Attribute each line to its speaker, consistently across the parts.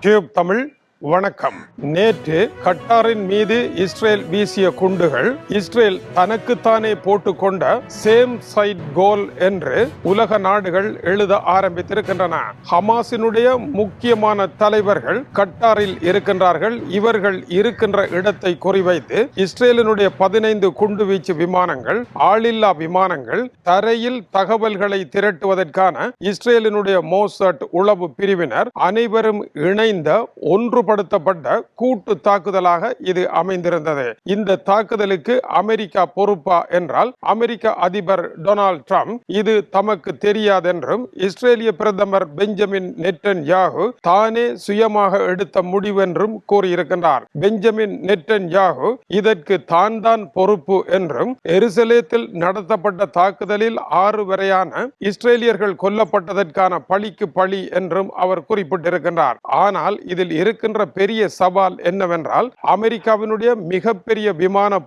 Speaker 1: Tube Tamil வணக்கம். நேற்று கட்டாரின் மீது இஸ்ரேல் வீசிய குண்டுகள் இஸ்ரேல் தனக்குத்தானே போட்டுக்கொண்ட சேம் சைட் கோல் என்று உலக நாடுகள் எழுத ஆரம்பித்திருக்கின்றன. ஹமாசினுடைய முக்கியமான தலைவர்கள் கட்டாரில் இருக்கின்றார்கள். இவர்கள் இருக்கின்ற இடத்தை குறிவைத்து இஸ்ரேலினுடைய பதினைந்து குண்டு வீச்சு விமானங்கள் ஆளில்லா விமானங்கள் தரையில் தகவல்களை திரட்டுவதற்கான இஸ்ரேலினுடைய மோசட் உளவு பிரிவினர் அனைவரும் இணைந்த ஒன்று ஒன்றுபடுத்தப்பட்ட கூட்டு தாக்குதலாக இது அமைந்திருந்தது. இந்த தாக்குதலுக்கு அமெரிக்கா பொறுப்பா என்றால் அமெரிக்க அதிபர் டொனால்ட் ட்ரம்ப் இது தமக்கு தெரியாதென்றும் இஸ்ரேலிய பிரதமர் பெஞ்சமின் நெட்டன் யாகு தானே சுயமாக எடுத்த முடிவு என்றும் கூறியிருக்கின்றார். பெஞ்சமின் நெட்டன் யாகு இதற்கு தான் தான் பொறுப்பு என்றும் எருசலேத்தில் நடத்தப்பட்ட தாக்குதலில் ஆறு வரையான இஸ்ரேலியர்கள் கொல்லப்பட்டதற்கான பழிக்கு பழி என்றும் அவர் குறிப்பிட்டிருக்கின்றார். ஆனால் இதில் இருக்கின்ற பெரிய சவால் என்னவென்றால் அமெரிக்காவினுடைய மிகப்பெரிய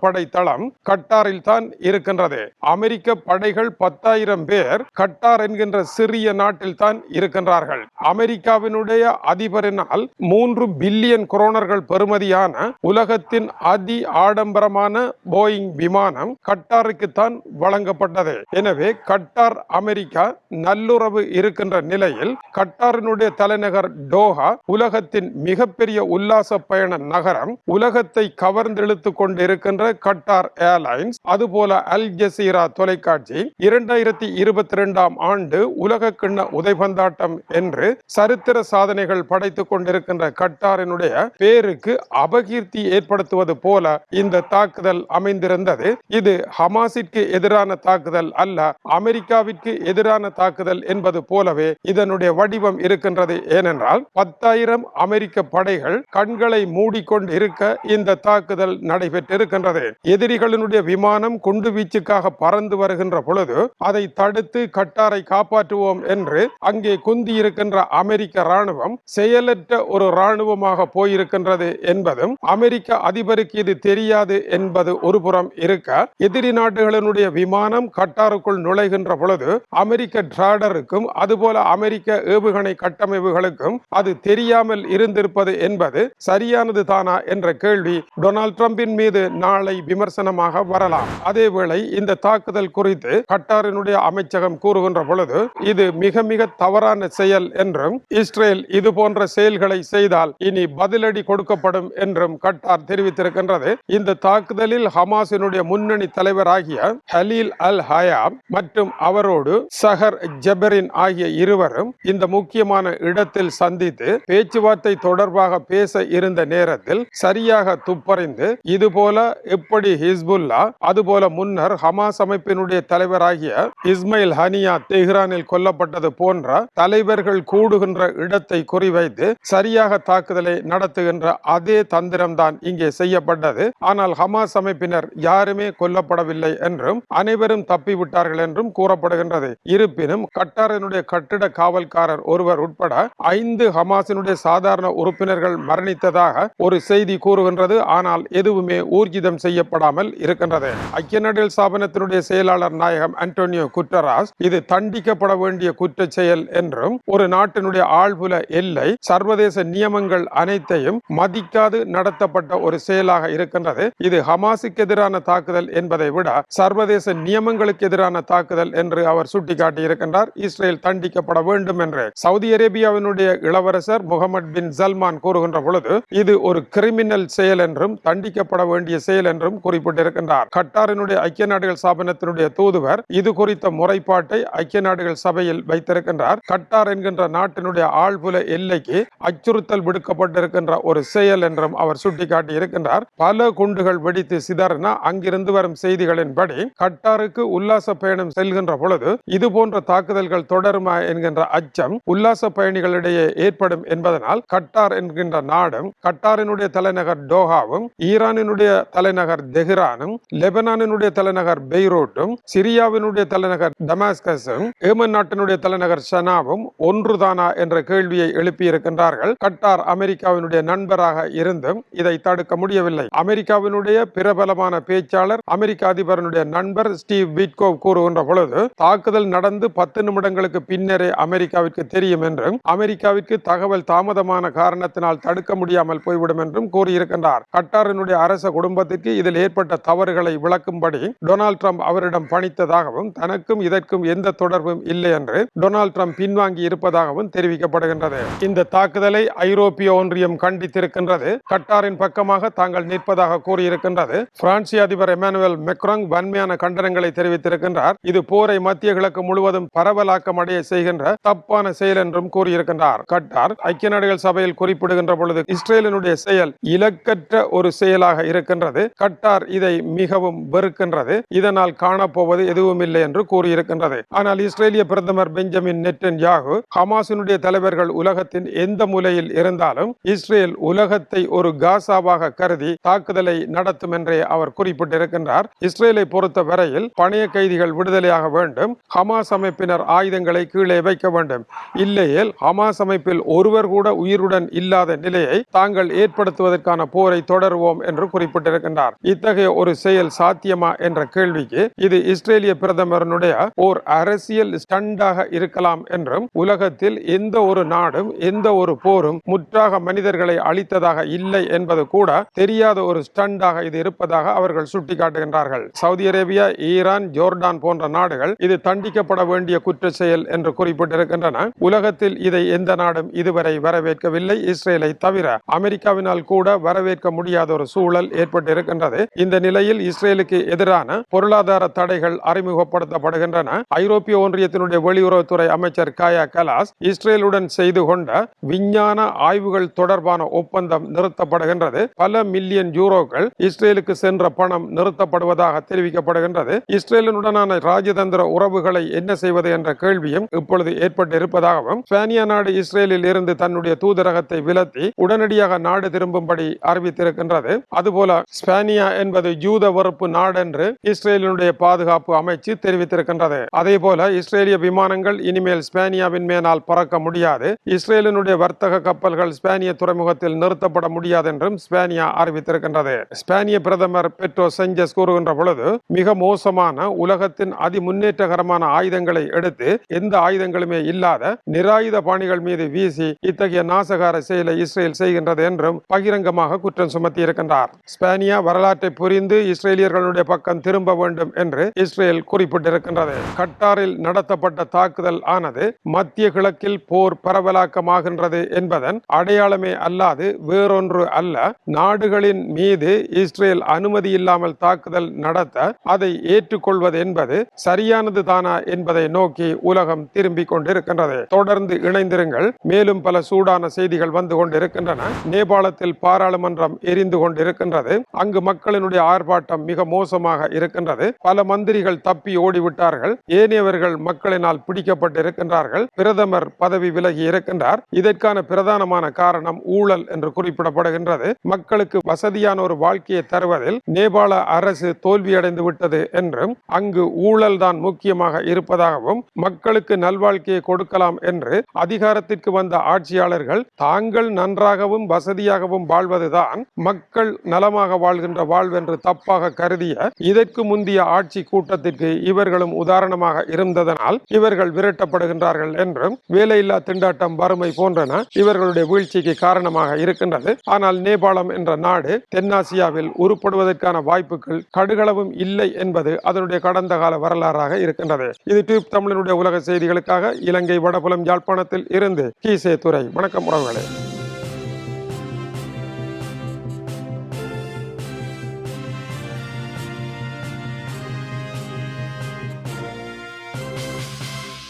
Speaker 1: படை தளம் கட்டாரில் தான் இருக்கின்றது. அமெரிக்க படைகள் பத்தாயிரம் பேர் கட்டார் என்கின்ற சிறிய நாட்டில் தான் இருக்கின்றார்கள். அமெரிக்காவினுடைய அதிபரினால் மூன்று பில்லியன் குரோனர்கள் பெறுமதியான உலகத்தின் அதி ஆடம்பரமான போயிங் விமானம் கட்டாருக்கு தான் வழங்கப்பட்டது. எனவே கட்டார் அமெரிக்கா நல்லுறவு இருக்கின்ற நிலையில் கட்டாரினுடைய தலைநகர் டோஹா உலகத்தின் மிகப்பெரிய மிகப்பெரிய உல்லாச பயண நகரம் உலகத்தை கவர்ந்தெழுத்து கொண்டிருக்கின்ற கட்டார் ஏர்லைன்ஸ். அதுபோல அல் ஜசீரா தொலைக்காட்சி இரண்டாயிரத்தி இருபத்தி ரெண்டாம் ஆண்டு உலக கிண்ண உதைபந்தாட்டம் என்று சரித்திர சாதனைகள் படைத்துக் கொண்டிருக்கின்ற கட்டாரினுடைய பேருக்கு அபகீர்த்தி ஏற்படுத்துவது போல இந்த தாக்குதல் அமைந்திருந்தது. இது ஹமாசிற்கு எதிரான தாக்குதல் அல்ல அமெரிக்காவிற்கு எதிரான தாக்குதல் என்பது போலவே இதனுடைய வடிவம் இருக்கின்றது. ஏனென்றால் பத்தாயிரம் அமெரிக்க படை படைகள் கண்களை மூடிக்கொண்டு இருக்க இந்த தாக்குதல் நடைபெற்றிருக்கின்றது. எதிரிகளினுடைய விமானம் குண்டு வீச்சுக்காக பறந்து வருகின்ற பொழுது அதை தடுத்து கட்டாரை காப்பாற்றுவோம் என்று அங்கே குந்தி இருக்கின்ற அமெரிக்க ராணுவம் செயலற்ற ஒரு ராணுவமாக போயிருக்கின்றது என்பதும் அமெரிக்க அதிபருக்கு இது தெரியாது என்பது ஒரு புறம் இருக்க எதிரி நாடுகளினுடைய விமானம் கட்டாருக்குள் நுழைகின்ற பொழுது அமெரிக்க டிராடருக்கும் அதுபோல அமெரிக்க ஏவுகணை கட்டமைப்புகளுக்கும் அது தெரியாமல் இருந்திருப்பது என்பது சரியானது தானா என்ற கேள்வி டொனால்ட் டிரம்பின் மீது நாளை விமர்சனமாக வரலாம். அதேவேளை இந்த தாக்குதல் குறித்து கட்டாரினுடைய அமைச்சகம் கூறுகின்ற பொழுது இது மிக மிக தவறான செயல் என்றும் இஸ்ரேல் இது போன்ற செயல்களை செய்தால் இனி பதிலடி கொடுக்கப்படும் என்றும் கட்டார் தெரிவித்திருக்கின்றது. இந்த தாக்குதலில் ஹமாஸினுடைய முன்னணி தலைவராகிய ஹலீல் அல் ஹயா மற்றும் அவரோடு சஹர் ஜெபரின் ஆகிய இருவரும் இந்த முக்கியமான இடத்தில் சந்தித்து பேச்சுவார்த்தை தொடர்பாக பேச இருந்த நேரத்தில் சரியாக துப்பறிந்து இதுபோல எப்படி ஹிஸ்புல்லா அதுபோல முன்னர் ஹமாஸ் அமைப்பினுடைய தலைவராகிய இஸ்மைல் ஹனியா தெஹ்ரானில் கொல்லப்பட்டது போன்ற தலைவர்கள் கூடுகின்ற இடத்தை குறிவைத்து சரியாக தாக்குதலை நடத்துகின்ற அதே தந்திரம்தான் இங்கே செய்யப்பட்டது. ஆனால் ஹமாஸ் அமைப்பினர் யாருமே கொல்லப்படவில்லை என்றும் அனைவரும் தப்பிவிட்டார்கள் என்றும் கூறப்படுகின்றது. இருப்பினும் கட்டாரனுடைய கட்டிட காவல்காரர் ஒருவர் உட்பட ஐந்து ஹமாஸினுடைய சாதாரண உறுப்பினர் உறுப்பினர்கள் மரணித்ததாக ஒரு செய்தி கூறுகின்றது. ஆனால் எதுவுமே ஊர்ஜிதம் செய்யப்படாமல் இருக்கின்றது. ஐக்கிய நாடுகள் ஸ்தாபனத்தினுடைய செயலாளர் நாயகம் அன்டோனியோ குட்டராஸ் இது தண்டிக்கப்பட வேண்டிய குற்ற செயல் என்றும் ஒரு நாட்டினுடைய ஆழ்புல எல்லை சர்வதேச நியமங்கள் அனைத்தையும் மதிக்காது நடத்தப்பட்ட ஒரு செயலாக இருக்கின்றது. இது ஹமாஸுக்கு எதிரான தாக்குதல் என்பதை விட சர்வதேச நியமங்களுக்கு எதிரான தாக்குதல் என்று அவர் சுட்டிக்காட்டி இருக்கின்றார் இஸ்ரேல் தண்டிக்கப்பட வேண்டும் என்று சவுதி அரேபியாவினுடைய இளவரசர் முகமது பின் சல்மான் கூறுகின்ற பொழுது இது ஒரு கிரிமினல் செயல் என்றும் தண்டிக்கப்பட வேண்டிய செயல் என்றும் குறிப்பிட்டிருக்கின்றார். கட்டாரினுடைய ஐக்கிய நாடுகள் ஸ்தாபனத்தினுடைய தூதுவர் இது குறித்த முறைப்பாட்டை ஐக்கிய நாடுகள் சபையில் வைத்திருக்கின்றார். கட்டார் என்கின்ற நாட்டினுடைய ஆழ்புல எல்லைக்கு அச்சுறுத்தல் விடுக்கப்பட்டிருக்கின்ற ஒரு செயல் என்றும் அவர் சுட்டிக்காட்டி இருக்கின்றார் பல குண்டுகள் வெடித்து சிதறின அங்கிருந்து வரும் செய்திகளின்படி கட்டாருக்கு உல்லாச பயணம் செல்கின்ற பொழுது இது போன்ற தாக்குதல்கள் தொடருமா என்கின்ற அச்சம் உல்லாச பயணிகளிடையே ஏற்படும் என்பதனால் கட்டார் என்கின்ற நாடும் கட்டாரினுடைய தலைநகர் டோஹாவும் ஈரானினுடைய தலைநகர் தெஹ்ரானும் லெபனானினுடைய தலைநகர் பெய்ரூட்டும் சிரியாவினுடைய தலைநகர் டமாஸ்கஸும் ஏமன் நாட்டினுடைய தலைநகர் ஷனாவும் ஒன்றுதானா என்ற கேள்வியை எழுப்பியிருக்கின்றார்கள். கட்டார் அமெரிக்காவினுடைய நண்பராக இருந்தும் இதை தடுக்க முடியவில்லை. அமெரிக்காவினுடைய பிரபலமான பேச்சாளர் அமெரிக்க அதிபரனுடைய நண்பர் ஸ்டீவ் விட்கோவ் கூறுகின்ற பொழுது தாக்குதல் நடந்து பத்து நிமிடங்களுக்கு பின்னரே அமெரிக்காவிற்கு தெரியும் என்றும் அமெரிக்காவிற்கு தகவல் தாமதமான காரணத்தினால் அதனால் தடுக்க முடியாமல் போய்விடும் என்றும் கூறியிருக்கின்றார். கட்டாரினுடைய அரச குடும்பத்திற்கு இதில் ஏற்பட்ட தவறுகளை விளக்கும்படி டொனால்ட் ட்ரம்ப் அவரிடம் பணித்ததாகவும் தனக்கும் இதற்கும் எந்த தொடர்பும் இல்லை என்று டொனால்ட் ட்ரம்ப் பின்வாங்கி இருப்பதாகவும் தெரிவிக்கப்படுகின்றது. இந்த தாக்குதலை ஐரோப்பிய ஒன்றியம் கண்டித்திருக்கின்றது. கட்டாரின் பக்கமாக தாங்கள் நிற்பதாக கூறியிருக்கின்றது. பிரான்சிய அதிபர் எமானுவேல் மெக்ராங் வன்மையான கண்டனங்களை தெரிவித்திருக்கின்றார். இது போரை மத்திய கிழக்கு முழுவதும் பரவலாக்கம் அடைய செய்கின்ற தப்பான செயல் என்றும் கூறியிருக்கின்றார். கட்டார் ஐக்கிய நாடுகள் சபையில் குறிப்பிடுகின்ற பொழுது இஸ்ரேலினுடைய செயல் இலக்கற்ற ஒரு செயலாக இருக்கின்றது. கட்டார் இதை மிகவும் வெறுக்கின்றது. இதனால் காணப்போவது எதுவும் இல்லை என்று கூறியிருக்கின்றது. ஆனால் இஸ்ரேலிய பிரதமர் பெஞ்சமின் நெட்டன் யாகு ஹமாசினுடைய தலைவர்கள் உலகத்தின் எந்த மூலையில் இருந்தாலும் இஸ்ரேல் உலகத்தை ஒரு காசாவாக கருதி தாக்குதலை நடத்தும் என்றே அவர் குறிப்பிட்டிருக்கின்றார். இஸ்ரேலை பொறுத்த வரையில் பணைய கைதிகள் விடுதலையாக வேண்டும். ஹமாஸ் அமைப்பினர் ஆயுதங்களை கீழே வைக்க வேண்டும். இல்லையேல் ஹமாஸ் அமைப்பில் ஒருவர் கூட உயிருடன் இல்லாத நிலையை தாங்கள் ஏற்படுத்துவதற்கான போரை தொடருவோம் என்று குறிப்பிட்டிருக்கின்றார். இத்தகைய ஒரு செயல் சாத்தியமா என்ற கேள்விக்கு இது இஸ்ரேலிய பிரதமரனுடைய ஓர் அரசியல் ஸ்டண்டாக இருக்கலாம் என்றும் உலகத்தில் எந்த ஒரு நாடும் எந்த ஒரு போரும் முற்றாக மனிதர்களை அழித்ததாக இல்லை என்பது கூட தெரியாத ஒரு ஸ்டண்டாக இது இருப்பதாக அவர்கள் சுட்டிக்காட்டுகின்றார்கள். சவுதி அரேபியா ஈரான் ஜோர்டான் போன்ற நாடுகள் இது தண்டிக்கப்பட வேண்டிய குற்ற செயல் என்று குறிப்பிட்டிருக்கின்றன. உலகத்தில் இதை எந்த நாடும் இதுவரை வரவேற்கவில்லை. இஸ்ரேல் தவிர அமெரிக்காவினால் கூட வரவேற்க முடியாத ஒரு சூழல் ஏற்பட்டிருக்கின்றது. இந்த நிலையில் இஸ்ரேலுக்கு எதிரான பொருளாதார தடைகள் அறிமுகப்படுத்தப்படுகின்றன. ஐரோப்பிய ஒன்றியத்தினுடைய வெளியுறவுத்துறை அமைச்சர் காயா கலாஸ் இஸ்ரேலுடன் செய்து கொண்ட விஞ்ஞான ஆய்வுகள் தொடர்பான ஒப்பந்தம் நிறுத்தப்படுகின்றது. பல மில்லியன் யூரோக்கள் இஸ்ரேலுக்கு சென்ற பணம் நிறுத்தப்படுவதாக தெரிவிக்கப்படுகின்றது. இஸ்ரேலுடனான ராஜதந்திர உறவுகளை என்ன செய்வது என்ற கேள்வியும் இப்பொழுது ஏற்பட்டிருப்பதாகவும் ஸ்பானியா நாடு இஸ்ரேலில் இருந்து தன்னுடைய தூதரகத்தை நடத்தி உடனடியாக நாடு திரும்பும்படி அறிவித்திருக்கின்றது. அதுபோல ஸ்பானியா என்பது யூத வெறுப்பு நாடு என்று இஸ்ரேலினுடைய பாதுகாப்பு அமைச்சு தெரிவித்திருக்கின்றது. அதே போல இஸ்ரேலிய விமானங்கள் இனிமேல் ஸ்பானியாவின் மேலால் பறக்க முடியாது. இஸ்ரேலினுடைய வர்த்தக கப்பல்கள் ஸ்பானிய துறைமுகத்தில் நிறுத்தப்பட முடியாது என்றும் ஸ்பானியா அறிவித்திருக்கின்றது. ஸ்பானிய பிரதமர் பெட்ரோ செஞ்சஸ் கூறுகின்ற பொழுது மிக மோசமான உலகத்தின் அதி முன்னேற்றகரமான ஆயுதங்களை எடுத்து எந்த ஆயுதங்களுமே இல்லாத நிராயுத பாணிகள் மீது வீசி இத்தகைய நாசகார செயல் இஸ்ரேல் செய்கின்றது என்றும் பகிரங்கமாக குற்றம் சுமத்தி இருக்கின்றார். ஸ்பானியா வரலாற்றை புரிந்து இஸ்ரேலியர்களுடைய பக்கம் திரும்ப வேண்டும் என்று இஸ்ரேல் குறிப்பிட்டிருக்கின்றது. கட்டாரில் நடத்தப்பட்ட தாக்குதல் ஆனது மத்திய கிழக்கில் போர் பரவலாக்கமாகின்றது என்பதன் அடையாளமே அல்லாது வேறொன்று அல்ல. நாடுகளின் மீது இஸ்ரேல் அனுமதி இல்லாமல் தாக்குதல் நடத்த அதை ஏற்றுக்கொள்வது என்பது சரியானது தானா என்பதை நோக்கி உலகம் திரும்பிக் கொண்டிருக்கின்றது. தொடர்ந்து இணைந்திருங்கள். மேலும் பல சூடான செய்திகள் வந்து நடந்து கொண்டிருக்கின்றன. நேபாளத்தில் பாராளுமன்றம் எரிந்து கொண்டிருக்கின்றது. அங்கு மக்களினுடைய ஆர்ப்பாட்டம் மிக மோசமாக இருக்கின்றது. பல மந்திரிகள் தப்பி ஓடிவிட்டார்கள். ஏனையவர்கள் மக்களினால் பிடிக்கப்பட்டிருக்கின்றார்கள். பிரதமர் பதவி விலகி இருக்கின்றார். இதற்கான பிரதானமான காரணம் ஊழல் என்று குறிப்பிடப்படுகின்றது. மக்களுக்கு வசதியான ஒரு வாழ்க்கையை தருவதில் நேபாள அரசு தோல்வியடைந்து விட்டது என்றும் அங்கு ஊழல் தான் முக்கியமாக இருப்பதாகவும் மக்களுக்கு நல்வாழ்க்கையை கொடுக்கலாம் என்று அதிகாரத்திற்கு வந்த ஆட்சியாளர்கள் தாங்கள் நன்றாகவும் வசதியாகவும் வாழ்வதுதான் மக்கள் நலமாக வாழ்கின்ற வாழ்வென்று தப்பாக கருதிய இதற்கு முந்தைய ஆட்சி கூட்டத்திற்கு இவர்களும் உதாரணமாக இருந்ததனால் இவர்கள் விரட்டப்படுகின்றார்கள் என்றும் வேலையில்லா திண்டாட்டம் வறுமை போன்றன இவர்களுடைய வீழ்ச்சிக்கு காரணமாக இருக்கின்றது. ஆனால் நேபாளம் என்ற நாடு தென்னாசியாவில் உருப்படுவதற்கான வாய்ப்புகள் கடுகளவும் இல்லை என்பது அதனுடைய கடந்த கால வரலாறாக இருக்கின்றது. இது டியூப் தமிழனுடைய உலக செய்திகளுக்காக இலங்கை வடபுலம் யாழ்ப்பாணத்தில் இருந்து கீசே துறை வணக்கம் உறவுகளே.